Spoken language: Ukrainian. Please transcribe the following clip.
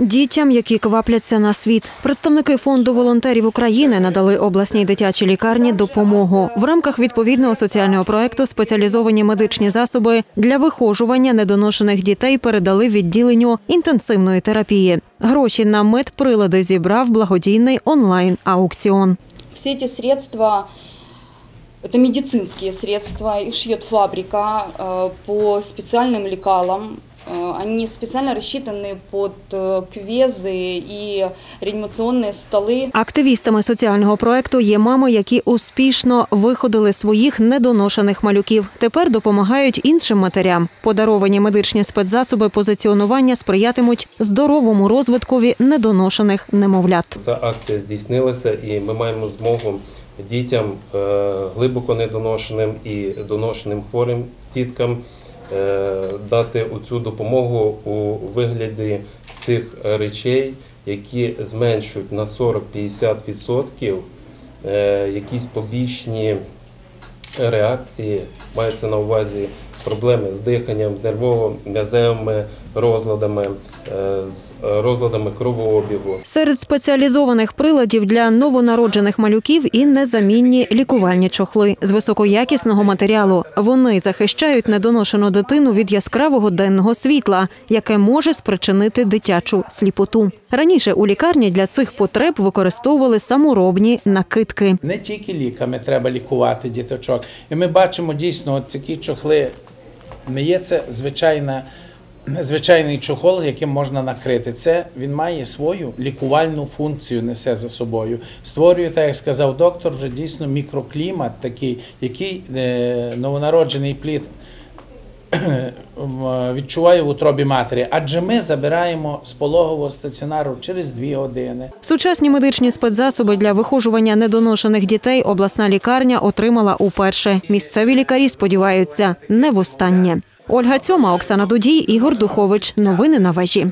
Дітям, які квапляться на світ, представники фонду волонтерів України надали обласній дитячій лікарні допомогу в рамках відповідного соціального проекту. Спеціалізовані медичні засоби для вихожування недоношених дітей передали відділенню інтенсивної терапії. Гроші на медприлади зібрав благодійний онлайн аукціон. Все эти средства, это медицинские средства, их шьет фабрика э, по специальным лекалам. Э, Они специально рассчитаны под э, кювезы и реанимационные столы. Активістами соціального проекту є мами, які успішно виходили своїх недоношених малюків. Тепер допомагають іншим матерям. Подаровані медичні спецзасоби позиціонування сприятимуть здоровому розвиткові недоношених немовлят. Ця акція здійснилася, і ми маємо змогу дітям е, глибоко недоношеним і доношеним хворим діткам е, дати оцю допомогу у вигляді цих речей, які зменшують на 40-50% е, якісь побічні реакції, мається на увазі проблеми з диханням, нервово-м'язевими розладами, е, з розладами кровообігу. Серед спеціалізованих приладів для новонароджених малюків і незамінні лікувальні чохли з високоякісного матеріалу. Вони захищають недоношену дитину від яскравого денного світла, яке може спричинити дитячу сліпоту. Раніше у лікарні для цих потреб використовували саморобні накидки. Не тільки ліками треба лікувати діточок. І ми бачимо дійсно от такі чохли. Не є це звичайна, звичайний чохол, яким можна накрити. Це він має свою лікувальну функцію, несе за собою. Створює, так як сказав доктор, вже дійсно мікроклімат такий, який е, новонароджений плід відчуває в утробі матері. Адже ми забираємо з пологового стаціонару через дві години. Сучасні медичні спецзасоби для вихожування недоношених дітей обласна лікарня отримала уперше. Місцеві лікарі сподіваються, не востаннє. Ольга Цьома, Оксана Дудій, Ігор Духович. Новини на вежі.